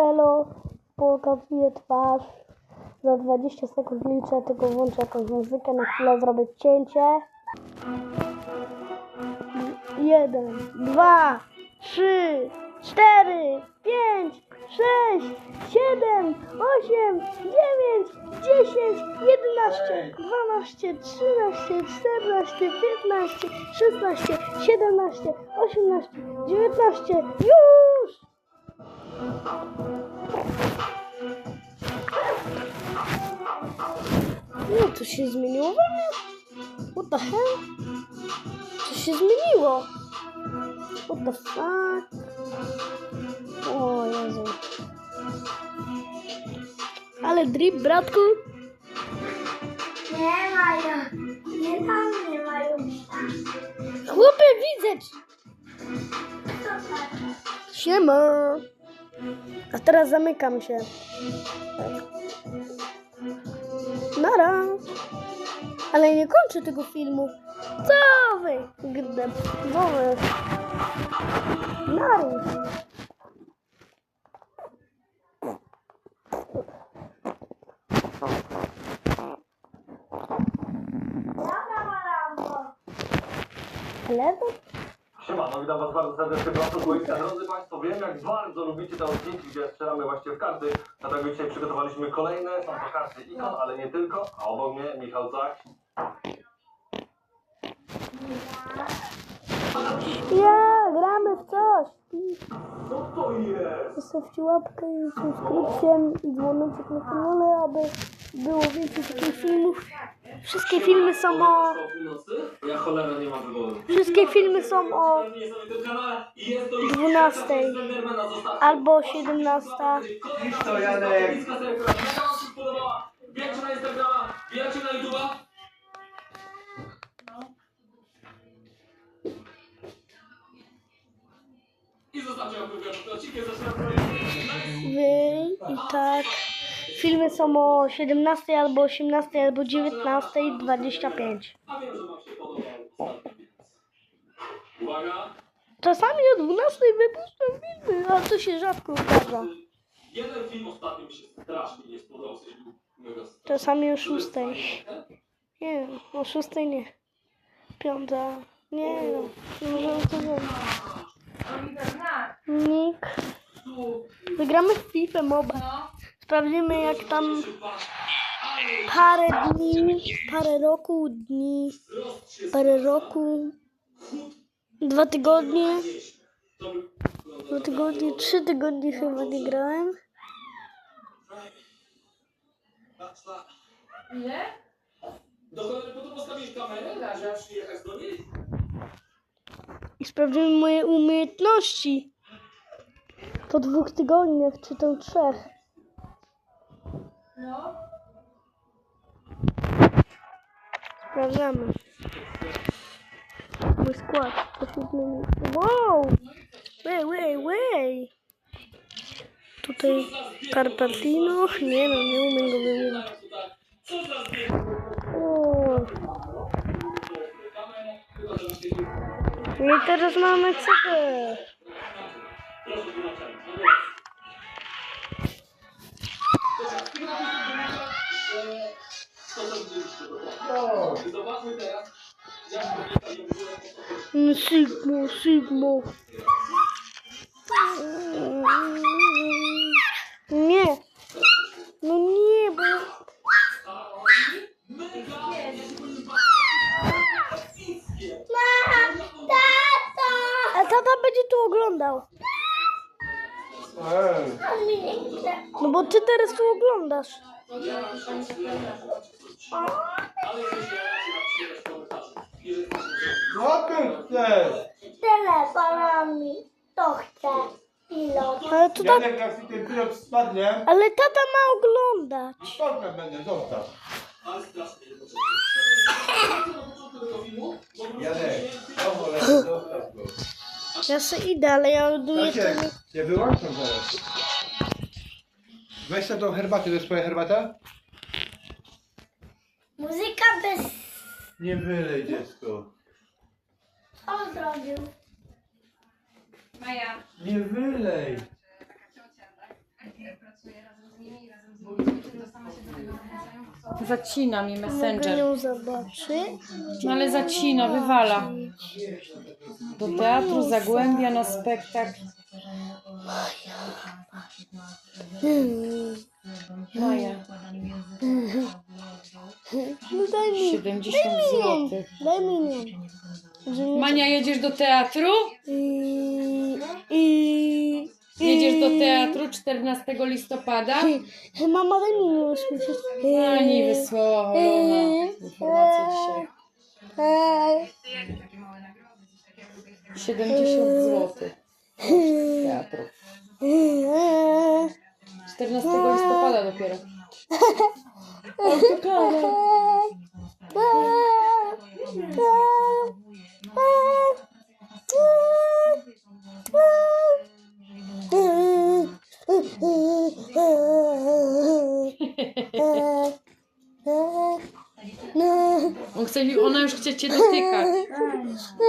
Elo, pokazuję twarz. Za 20 sekund liczę, tylko włączę jakąś muzykę, na chwilę zrobię cięcie. Jeden, dwa, trzy, cztery, pięć, sześć, siedem, osiem, dziewięć, dziesięć, jedenaście, dwanaście, trzynaście, czternaście, piętnaście, szesnaście, siedemnaście, osiemnaście, dziewiętnaście. Już! No, to się zmieniło we mnie? What the hell? Co się zmieniło? What the fuck? O Jezu. Ale drip, bratku? Nie mają. Nie tam nie mają. Chłopie, widzę cię. Siema. A teraz zamykam się. Nara. Ale nie kończę tego filmu. Co wy? Gdy. Dobra, Malambo. Lewo? Siemano, witam was bardzo serdecznie, Blasku Kujka. Drodzy Państwo, wiem jak bardzo lubicie te odcinki, gdzie strzelamy właśnie w karty, dlatego dzisiaj przygotowaliśmy kolejne, są to karty ikon, ale nie tylko, a obok mnie Michał Zach. Ja, gramy w coś. Co to jest? Zostawcie łapkę i subskrypcję i dzwoneczek na kanale, aby było więcej takich filmów. Wszystkie filmy są o... Ja cholera nie mam wyboru. Wszystkie filmy są o Nie sobie tym kanale i jest to już 12 Slendermana zostawcie. albo 17. to Janek. Wbijajcie na Instagrama, wbijajcie na YouTube'a. I zostawcie łapkę w górę zaczynam projekt. Wy i tak. Filmy są o 17 albo 18 albo 19 25. A wiem, że wam się podobał ostatni film. Uwaga, Czasami o 12 wypuszczam filmy, ale to się rzadko zdarza. jeden film ostatnio mi się strasznie nie spodobał. Czasami o 6. Nie, o 6 nie. Piąta. Nie, no. Możemy to zrobić. Nick. Wygramy w FIFA Mobile. Sprawdzimy jak tam parę dni, parę roku, dni, parę roku, dwa tygodnie, dwa tygodnie, trzy tygodnie chyba nie grałem. Nie? Do cholery po to postawić kamerę, że aż jechać do niej? I sprawdzimy moje umiejętności. Po dwóch tygodniach, czy tam trzech. No. Sprawdzamy. Mój skład. To się zmieni. Wow! Wej, wej, wej! Tutaj Carpatino. Nie no, nie umiem go wymienić. Co za zdjęcie? O. No pilot spadnie, Ale tata ma oglądać. to będę, zostaw. Janek, cholera, zostaw go. Ja se idę, ale ja ładuję Stasiek, to... cię wyłączam zaraz. Weź sobie tą herbatę, to jest twoja herbata? Muzyka bez... Nie wylej dziecko. Co on zrobił? Maja. Nie wylej. Zacina mi Mogę Messenger. ją zobaczyć? No ale zacina, wywala. Do teatru Zagłębia na spektakl. Maja, No daj mi, 70 zł. daj mi nią. Że mi- Mania, jedziesz do teatru? I, i, Jedziesz do teatru 14 listopada? Mama, daj milion słyszeć. Pani wysłała Holona informację dzisiaj. Eee, 70 zł. Teatru. eee, 14 listopada dopiero. Autokara. On chce, ona już chce cię dotykać. Ty?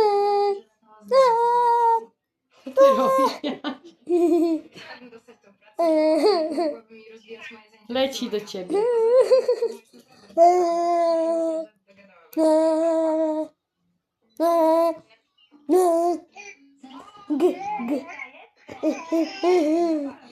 Leci do ciebie. Gdzie się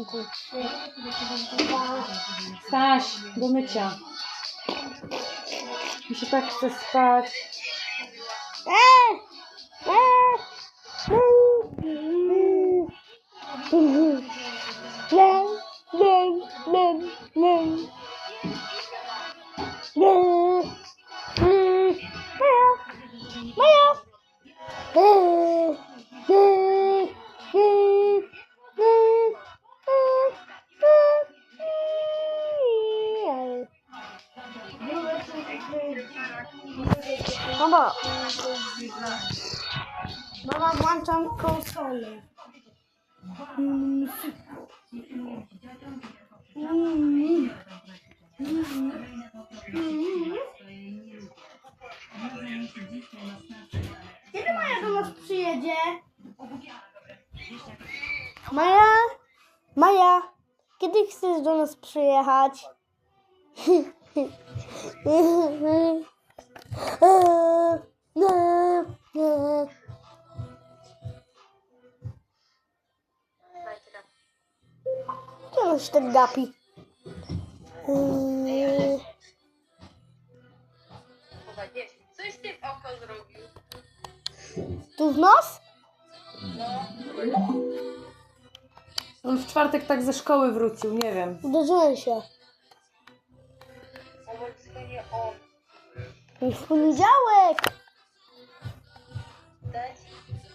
odcinku. Staś, do mycia. Mi się tak chce spać. Eee! Kiedy Maja do nas przyjedzie? Maja? Maja, kiedy chcesz do nas przyjechać? On się tak gapi? Eee, Coś ty w oko zrobił. Tu w nos? On w czwartek tak ze szkoły wrócił, nie wiem. Uderzyłem się. Obecnie nie on. W poniedziałek. Dać,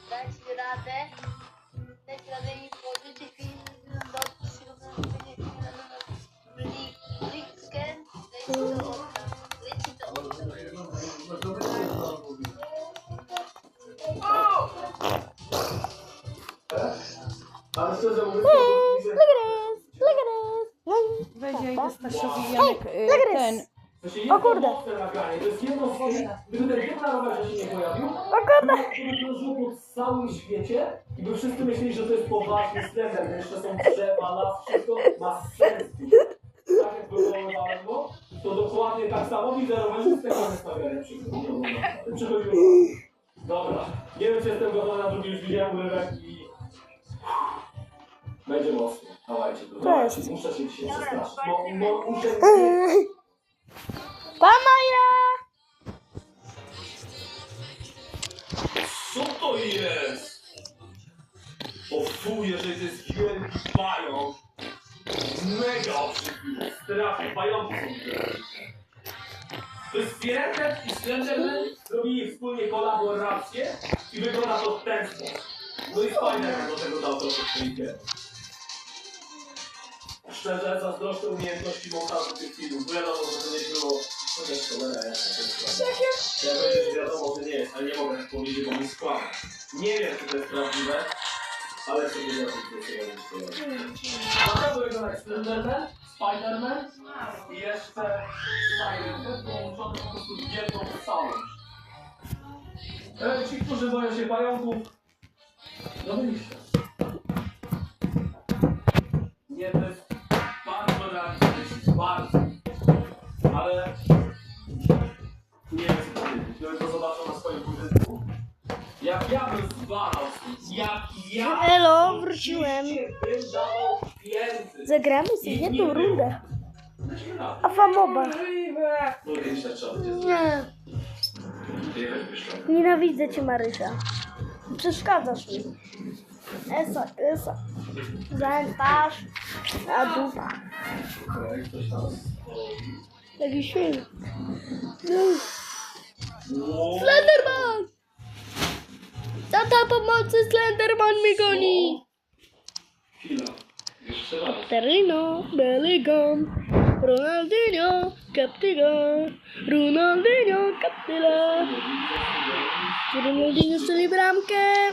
dać radę. Dać radę i szczerze mówiąc, Look at this. Look at this. I- Weź ja idę Stasiowi Janek, y, look at ten. this. o kurde. To jest jedno z tych, gdyby ten typ na rowerze się nie pojawił, O kurde. to by po całym świecie i by wszyscy myśleli, że to jest poważny slender, że jeszcze są drzewa, las, wszystko ma sens. Tak jak wywoływałem go, to dokładnie tak samo widzę rowerzystę, ale stawiałem Przychodziło. Dobra, nie wiem czy jestem gotowy na drugi, już widziałem urywek i... Będzie mocno. Dawajcie, to jest? Muszę się dzisiaj przestraszyć. Bo, bo muszę... Pa Maja! Co to jest? O fu, jeżeli to jest wielki pająk. Mega obrzydliwy, strasznie pająki są. To jest Spiretet i Slenderman zrobili wspólnie kolaborację I wygląda to w ten sposób. No i fajnie, jak do tego dał trochę chwilkę. Szczerze zazdroszczę umiejętności montażu tych filmów. bo Wiadomo, że to nie było... Też cholera to jest prawda. Ja wiem, wiadomo, że nie jest, ale nie mogę tak powiedzieć, bo mi skłamać. Nie wiem, czy to jest prawdziwe, ale sobie nie wiem, co to jest. Na pewno wygląda jak Slenderman, Spiderman i jeszcze Spider-Man połączony po prostu w jedną całość. E, ci, którzy boją się pająków, no byliście. Nie, to Ale nie wiem co powiedzieć, to zobaczył na swoim budynku. Jak ja bym zbadał z tym, jak ja Elo, wróciłem. bym dawał pieniędzy. Zagramy sobie jedną rundę. No, A famoba. No tak trzeba będzie. Nie. Nienawidzę cię, Marysia. Przeszkadzasz mi. Esa, esa. Zętasz. A dupa. Jak ktoś tam... Taki świn. No. Wow. Slenderman! Tata pomocy, Slenderman mnie goni! Chwila. Jeszcze raz. Terino, Bellingham, Ronaldinho, Captiga, Ronaldinho, Captila. Ronaldinho strzeli bramkę.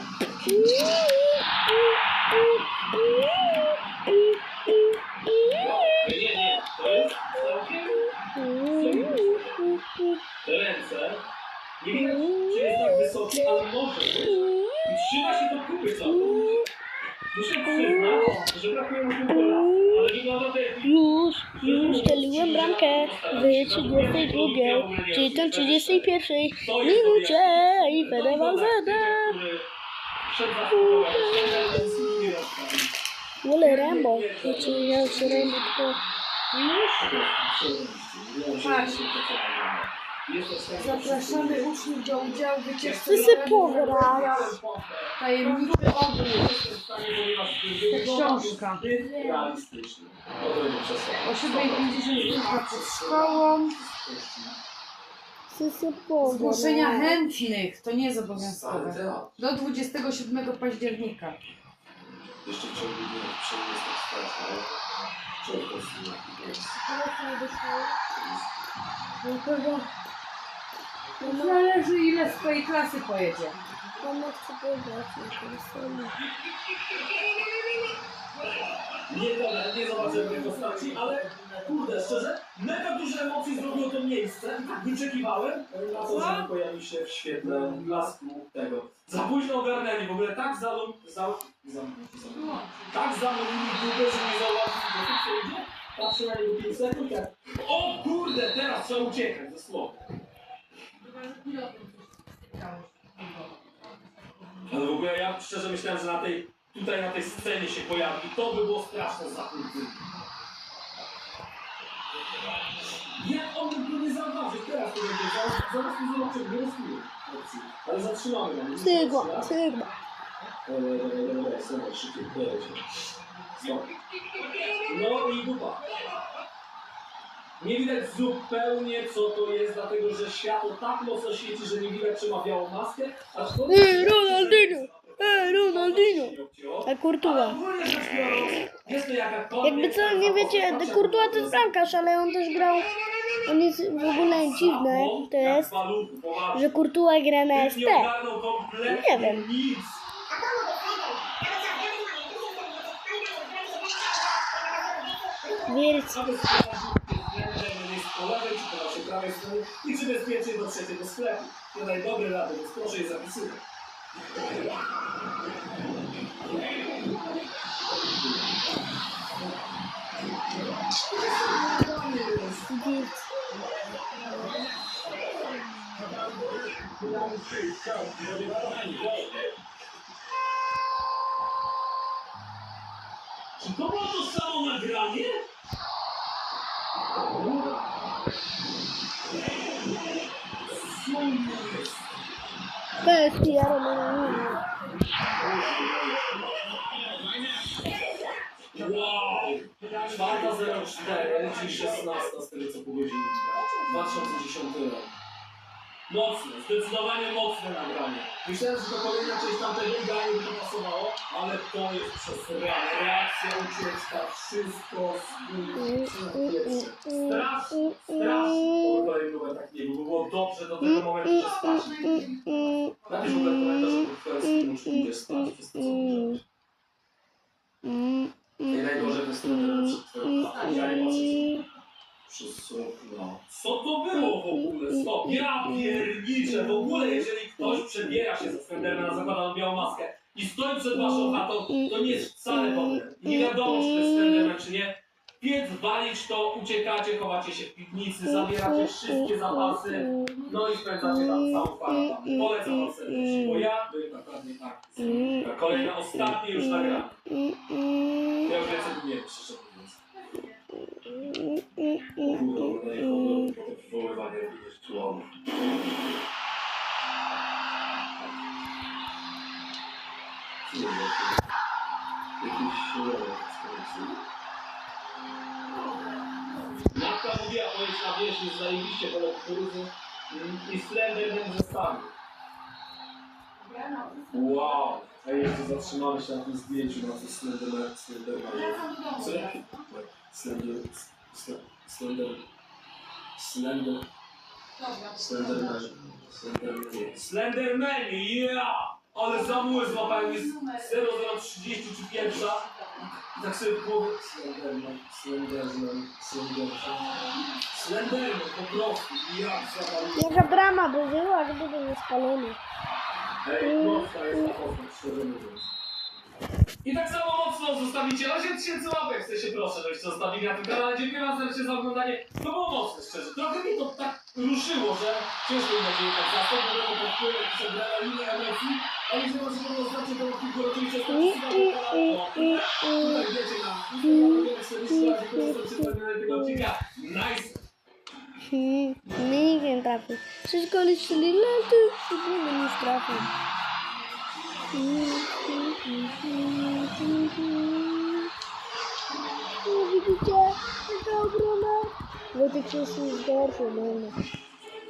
Nie, nie, to jest całkiem te ręce. Nie widać, czy jest tak wysoki, ale może być. I trzyma się do kupy całkowicie. Muszę przyznać, że brakuje mu tylko lat, ale wygląda to jak... Już, już strzeliłem bramkę w 32, czyli to 31 minucie i Fede Valverde. Przed zastosowaniem ściąga z nimi rozprawi. Wolę Rambo, znaczy ja już Rambo tylko... Zapraszamy uczniów do udziału w wycieczce Sysypowy raz. Tajemniczy ogród. Książka. Realistyczny. No to będzie przesłane. O 7.50 zróbka pod szkołą. Zgłoszenia chętnych, to nie jest obowiązkowe. Do 27 października. Jeszcze w ciągu dnia przyjdzie jest tak straszne, to jest Dlatego Zależy ile z twojej klasy pojedzie. mama chce pojechać na konsolę. Nie, dobra, nie zobaczyłem tej postaci, ale kurde, szczerze, mega duże emocje zrobiło to miejsce tak wyczekiwałem na to, żeby pojawił się w świetle blasku tego. Za późno ogarnęli, w ogóle tak zalą... Za, za, za, tak zamówili dupę, że nie zauważyli, bo tu co idzie, patrzę na niego 5 sekund, jak o kurde, teraz trzeba uciekać, dosłownie. Ale w ogóle ja szczerze myślałem, że na tej, tutaj na tej scenie się pojawi to by było straszne zakryty. Jak on by go nie zauważył? Teraz to będzie, zaraz, zaraz nie zobaczę, nie rozumiem. Ale zatrzymamy go. nie? Sygma, Sygma. Dobra, dobra, dobra, dobra, szybciej. No i dupa. Nie widać zupełnie co to jest, dlatego że światło tak mocno świeci, że nie widać czy ma białą maskę, aczkolwiek... Ej, Ronaldinho! Ej, Ronaldinho! A Courtois. Jakby co, nie wiecie, Courtois to jest bramkarz, ale on też grał... On jest w ogóle dziwne, to jest, że Courtois gra na ST. Nie wiem. Nic. Czy jest po lewej, czy po naszej prawej stronie i czy bezpiecznie do trzeciego sklepu. To najdobre rady, więc proszę je zapisywać. Czy to było to samo nagranie? Bestia. Wow! Czwarta 04, czyli 16 z tego co po godzinie. 2010 rok. Mocne, zdecydowanie mocne nagranie. Myślałem, że to kolejna część tamtego idealnie by to pasowało, ale to jest przesrane. Reakcja, ucieczka, wszystko spójnie. Strasz, strasz. Bo kolejny numer tak nie był. by Było dobrze do tego momentu, że spać. Napisz w ogóle w komentarzu, które z kim już idziesz spać. Wszystko co mówisz. I najgorzej to jest ten że ja nie patrzę. Wszystko, no. Co to było w ogóle? Stop. Ja pierniczę. W ogóle, jeżeli ktoś przebiera się ze Slendermana, zakłada białą maskę i stoi przed waszą chatą, to nie jest wcale dobre. Nie wiadomo, czy to jest Slenderman, czy nie. Więc walić to, uciekacie, chowacie się w piwnicy, zabieracie wszystkie zapasy, no i spędzacie tam całą kwarantanę. Polecam wam serdecznie, bo ja byłem naprawdę tak. Kolejne, ostatnie już nagrane. Ja już więcej nie wiem, wieś, jest zajebiście pole kukurydzy mm, i Slenderman zestawił. Wow! A jeszcze zatrzymamy się na tym zdjęciu na tym Slenderman. Slenderman. Co? Slender. Slender. Slender. Slenderman. Slenderman. Slenderman, yeah! Ale zamuły złapałem, jest 0030 czy pierwsza. I tak sobie w głowie... Slenderman, Slenderman, Slenderman. Slenderman, po prostu. Jak zawaliłem. Jaka brama by była, gdyby nie spalony. Ej, mocna jest ta postać, szczerze mówiąc. I tak samo mocno zostawicie 8 tysięcy łapek, chcę się proszę, żebyście zostawili na tym kanale. Dziękuję wam serdecznie za oglądanie. To było mocne, szczerze. Trochę mnie to tak ruszyło, że ciężko mi nadzieję tak zastąpić, bo pod wpływem jakiejś adrenaliny, emocji. Ale jeśli się podobało, znaczy to kilku na kanał. Tutaj wiecie na Instagramie, serdecznie razie korzystać tego odcinka. Nice! Hmm, nikt nie trafił. Wszystko liczyli lety, żeby nie trafił. O, Widzicie? Taka obrona. Wojtek się jest gorszy ode mnie.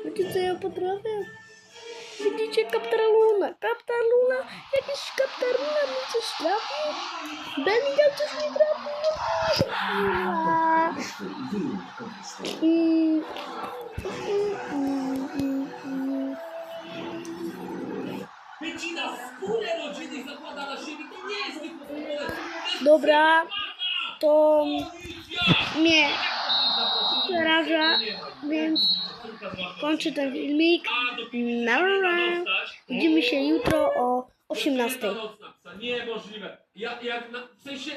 Wiecie co ja potrafię? Widzicie Kaptarluna? Kaptarluna? Jakiś Kaptarluna mi coś trafił? Bengal coś mi trafił? Ja. Mm. Mm, mm, mm. Wycina skórę rodziny i zakłada na siebie, to nie jest tylko futbolem. Dobra, to mnie przeraża, więc kończę ten filmik. Na razie. Widzimy się jutro o 18. Niemożliwe. Ja, jak na, w sensie